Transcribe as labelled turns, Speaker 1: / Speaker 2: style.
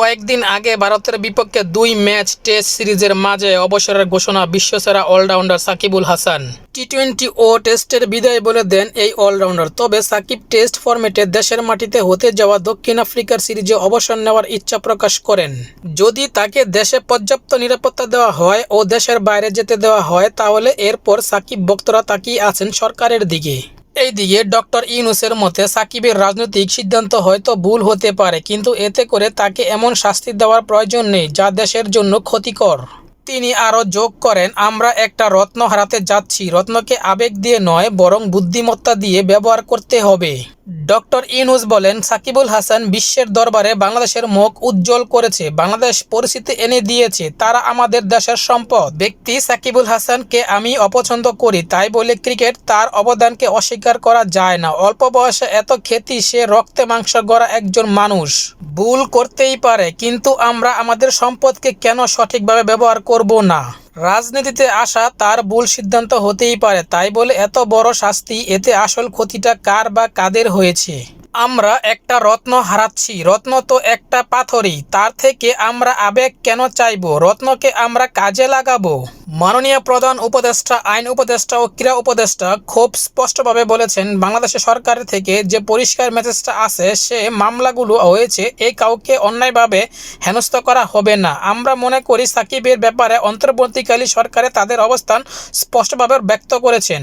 Speaker 1: কয়েকদিন আগে ভারতের বিপক্ষে দুই ম্যাচ টেস্ট সিরিজের মাঝে অবসরের ঘোষণা বিশ্বসেরা allrounder Shakibul Hasan. T twenty ও টেস্টের বিদায় বলে দেন এই অলরাউন্ডার। তবে সাকিব টেস্ট ফরম্যাটে দেশের মাটিতে হতে যাওয়া দক্ষিণ আফ্রিকার সিরিজে অবসর নেওয়ার ইচ্ছা প্রকাশ করেন। যদি তাকে দেশে পর্যাপ্ত নিরাপত্তা দেওয়া হয় ও দেশের বাইরে যেতে দেওয়া হয়, তাহলে এরপর সাকিব ভক্তরা তাকিয়ে আছেন সরকারের দিকে। এইদিকে ডক্টর ইউনুসের মতে সাকিবের রাজনৈতিক সিদ্ধান্ত হয়তো ভুল হতে পারে, কিন্তু এতে করে তাকে এমন শাস্তি দেওয়ার প্রয়োজন নেই যা দেশের জন্য ক্ষতিকর। তিনি আরও যোগ করেন, আমরা একটা রত্ন হারাতে যাচ্ছি। রত্নকে আবেগ দিয়ে নয়, বরং বুদ্ধিমত্তা দিয়ে ব্যবহার করতে হবে। ডক্টর ইউনুস বলেন, সাকিবুল হাসান বিশ্বের দরবারে বাংলাদেশের মুখ উজ্জ্বল করেছে, বাংলাদেশ পরিস্থিতি এনে দিয়েছে, তারা আমাদের দেশের সম্পদ। ব্যক্তি সাকিবুল হাসানকে আমি অপছন্দ করি, তাই বলে ক্রিকেট তার অবদানকে অস্বীকার করা যায় না। অল্প বয়সে এত খ্যাতি, সে রক্তে মাংস গড়া একজন মানুষ। ভুল করতেই পারে, কিন্তু আমরা আমাদের সম্পদকে কেন সঠিকভাবে ব্যবহার করব না? রাজনীতিতে আসা তার ভুল সিদ্ধান্ত হতেই পারে, তাই বলে এত বড় শাস্তি, এতে আসল ক্ষতিটা কার বা কাদের হয়েছে? আমরা একটা রত্ন হারাচ্ছি, রত্ন তো একটা পাথরই, তার থেকে আমরা আবেগ কেন চাইব? রত্নকে আমরা কাজে লাগাবো? মাননীয় প্রধান উপদেষ্টা, আইন উপদেষ্টা ও ক্রীড়া উপদেষ্টা খুব স্পষ্টভাবে বলেছেন বাংলাদেশের সরকার থেকে যে পরিষ্কার মেসেজটা আছে, সে মামলাগুলো হয়েছে এই কাউকে অন্যায়ভাবে হেনস্থ করা হবে না। আমরা মনে করি সাকিবের ব্যাপারে অন্তর্বর্তীকালী সরকারে তাদের অবস্থান স্পষ্টভাবে ব্যক্ত করেছেন।